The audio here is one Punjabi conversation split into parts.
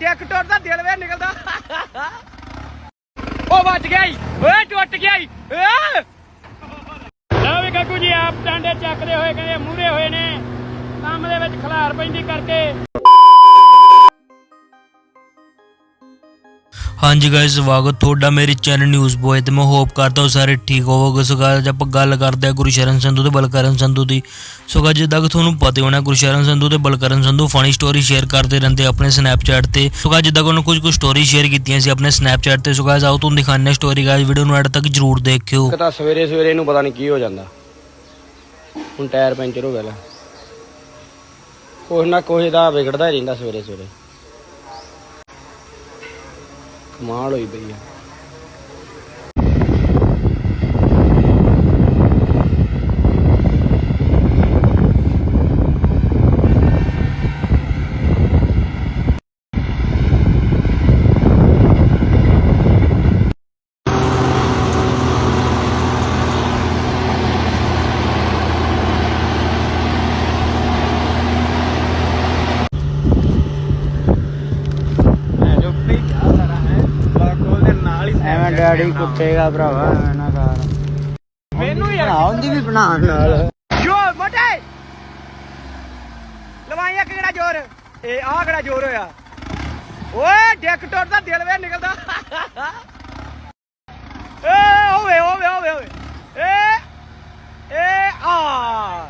ਡਿੱਕ ਟੁੱਟਦਾ, ਦਿਲ ਵੇ ਨਿਕਲਦਾ। ਉਹ ਵੱਜ ਗਿਆ ਈ। ਓਏ, ਟੁੱਟ ਗਿਆ ਈ। ਲਓ ਵੀ ਕਾਕੂ ਜੀ, ਆਪ ਡਾਂਡੇ ਚੱਕਦੇ ਹੋਏ ਕਹਿੰਦੇ ਮੂਹਰੇ ਹੋਏ ਨੇ। ਕੰਮ ਦੇ ਵਿੱਚ ਖਲਾਰ ਪੈਂਦੀ ਕਰਕੇ। ਹਾਂਜੀ ਗਾਇਸ ਸਵਾਗਤ ਤੁਹਾਡਾ ਮੇਰੇ ਚੈਨਲ ਨਿਊਜ਼ ਬੋਏ ਤੇ। ਮੈਂ ਹੋਪ ਕਰਦਾ ਹਾਂ ਸਾਰੇ ਠੀਕ ਹੋਵੋਗੇ। ਸੋ guys, ਆਪਾਂ ਗੱਲ ਕਰਦੇ ਹਾਂ ਗੁਰਸ਼ਰਨ ਸੰਧੂ ਤੇ ਬਲਕਰਨ ਸੰਧੂ ਦੀ। ਸੋ guys, ਜਿੱਦਾਂ ਕਿ ਤੁਹਾਨੂੰ ਪਤਾ ਹੋਣਾ ਗੁਰਸ਼ਰਨ ਸੰਧੂ ਤੇ Balkaran Sandhu funny story share ਕਰਦੇ ਰਹਿੰਦੇ ਆਪਣੇ ਸਨੈਪਚੈਟ ਤੇ। ਸੋ guys, ਜਿੱਦਾਂ ਕਿ ਉਹਨਾਂ ਕੁਝ ਕੁ ਸਟੋਰੀ ਸ਼ੇਅਰ ਕੀਤੀਆਂ ਸੀ ਆਪਣੇ ਸਨੈਪਚੈਟ ਤੇ। ਸੋ guys, ਆਓ ਤੁਹਾਨੂੰ ਦਿਖਾਉਂਦੇ ਸਟੋਰੀ ਗਾਇਸ ਵੀਡੀਓ ਨੂੰ ਐਡ ਤੱਕ ਜਰੂਰ ਦੇਖਿਓ। ਤਾਂ ਸਵੇਰੇ ਸਵੇਰੇ ਇਹਨੂੰ ਪਤਾ ਨਹੀਂ ਕੀ ਹੋ ਜਾਂਦਾ। ਹੁਣ ਟਾਇਰ ਪੈਂਚਰ ਹੋ ਗਿਆ ਲੈ। ਕੁਛ ਨਾ ਕੁਛ ਦਾ ਵਿਗੜਦਾ ਹੀ ਰਹਿੰਦਾ ਸਵੇਰੇ ਸਵੇਰੇ। ਕਮਾਲ ਹੋਈ ਪਈ ਆ। ਡੈਡੀ ਕੁੱਟੇਗਾ ਭਰਾਵਾ ਐਵੇਂ ਨਾ ਕਰ ਮੈਨੂੰ ਯਾਰ ਬਣਾਉਣ ਦੀ ਵੀ ਬਣਾਉਣ ਨਾਲ। ਜੋ ਮੋਟੇ! ਲਵਾਈ ਇੱਕ ਕਿਹੜਾ ਜ਼ੋਰ? ਇਹ ਆਹ ਕਿਹੜਾ ਜ਼ੋਰ ਹੋਇਆ? ਓਏ ਡਿੱਕ ਟੁੱਟਦਾ ਦਿਲ ਵੇ ਨਿਕਲਦਾ। ਏ ਓਵੇ ਓਵੇ ਓਵੇ ਓਵੇ। ਏ ਏ ਆ।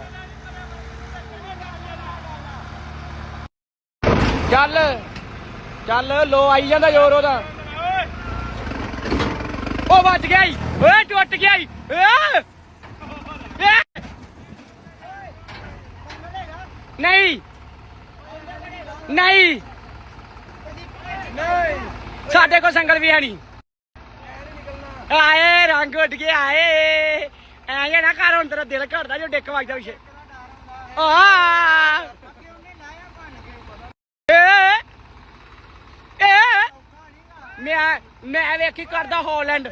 ਚੱਲ ਚੱਲ ਲੋ ਆਈ ਜਾਂਦਾ ਜ਼ੋਰ ਉਹਦਾ। ਉਹ ਵੱਜ ਗਿਆ ਈ ਓਏ ਟੁੱਟ ਗਿਆ ਈ ਨਹੀਂ। ਨਹੀਂ। ਨਹੀਂ। ਸਾਡੇ ਕੋਲ ਸੰਗਲ ਵੀ ਹੈ ਨਹੀਂ। ਆਏ ਰੰਗ ਉੱਡ ਕੇ ਆਏ। ਐ ਨਾ ਕਰ ਹੁਣ ਤੇਰਾ ਦਿਲ ਘੜਦਾ ਜੋ ਡਿੱਕ ਵੱਜਦਾ ਪਿੱਛੇ। ਆ ਏ ਏ ਮੈਂ ਮੈਂ ਵੇਖੀ ਕਰਦਾ ਹਾਲੈਂਡ।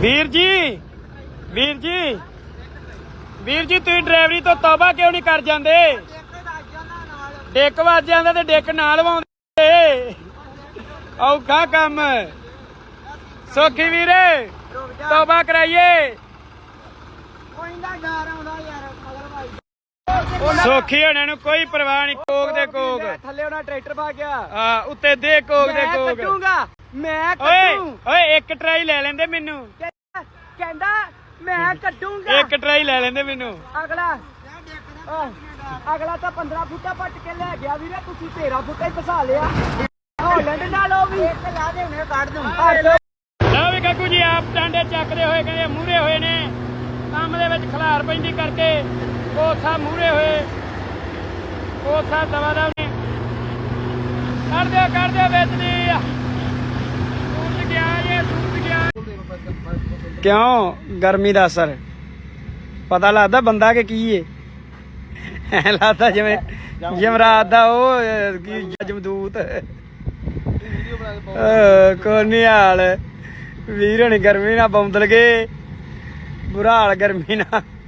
ਵੀਰ ਜੀ ਵੀਰ ਜੀ ਵੀਰ ਜੀ ਤੁਸੀਂ ਡਰਾਈਵਰੀ ਤੋਂ ਤੌਬਾ ਕਿਉਂ ਨਹੀਂ ਕਰ ਜਾਂਦੇ? ਡਿੱਕ ਵੱਜ ਜਾਂਦਾ ਤੇ ਡਿੱਕ ਨਾਲ ਲਵਾਉਂਦੇ। ਔਖਾ ਕੰਮ। ਸੋਖੀ ਵੀਰੇ ਤੌਬਾ ਕਰਾਈਏ। ਸੋਖੀ ਹੋਣਾ ਨੂੰ ਕੋਈ ਪਰਵਾਹ ਨਹੀਂ। ਕੋਕ ਦੇ ਕੋਕ। ਥੱਲੇ ਉਹਨਾਂ ਟਰੈਕਟਰ ਪਾ ਗਿਆ ਆ। ਉੱਤੇ ਦੇ ਕੋਕ ਦੇ ਕੋਕ। ਕੱਟੂਗਾ ਮੈਂ ਓਏ ਓਏ ਇੱਕ ਟਰਾਈ ਲੈ ਲੈਂਦੇ ਮੈਨੂੰ। ਕਹਿੰਦਾ ਮੈਂ ਕੱਟੂਗਾ ਇੱਕ ਟਰਾਈ ਲੈ ਲੈਂਦੇ ਮੈਨੂੰ। ਅਗਲਾ ਅਗਲਾ ਤਾਂ 15 ਫੁੱਟਾ ਪੱਟ ਕੇ ਲੈ ਗਿਆ ਵੀਰੇ ਤੁਸੀਂ 13 ਫੁੱਟਾ ਹੀ ਫਸਾ ਲਿਆ। ਹਾਲੈਂਡ ਨਾਲ ਉਹ ਵੀ। ਇੱਕ ਲਾ ਦੇ ਹੁਣੇ ਕੱਢ ਦੂੰ। ਲਓ ਵੀ ਕਾਕੂ ਜੀ ਆਪ ਡਾਂਡੇ ਚੱਕਦੇ ਹੋਏ ਕਹਿੰਦੇ ਮੂਹਰੇ ਹੋਏ ਨੇ। ਕੰਮ ਦੇ ਵਿੱਚ ਖਲਾਰ ਪੈਂਦੀ ਕਰਕੇ। ਕੋਸਾ ਮੂਹਰੇ ਹੋਏ। ਕੋਸਾ ਦਵਾ ਦਵ ਨੇ। ਕਰ ਦਿਓ ਵਿੱਚ ਦੀ ਸੂਰਜ ਗਿਆ ਜੇ, ਸੂਰਜ ਗਿਆ। ਕਿਉਂ? ਗਰਮੀ ਦਾ ਅਸਰ। ਪਤਾ ਲੱਗਦਾ ਬੰਦਾ ਕਿ ਕੀ ਏ। ਐ ਲੱਗਦਾ ਜਿਵੇਂ ਯਮਰਾਜ ਦਾ ਉਹ ਜਮਦੂਤ। ਕੋਨੀ ਹਾਲ। ਵੀਰ ਹਣੀ ਗਰਮੀ ਨਾਲ ਬੌਂਦਲ ਗਏ। ਬੁਰਾ ਹਾਲ ਗਰਮੀ ਨਾਲ।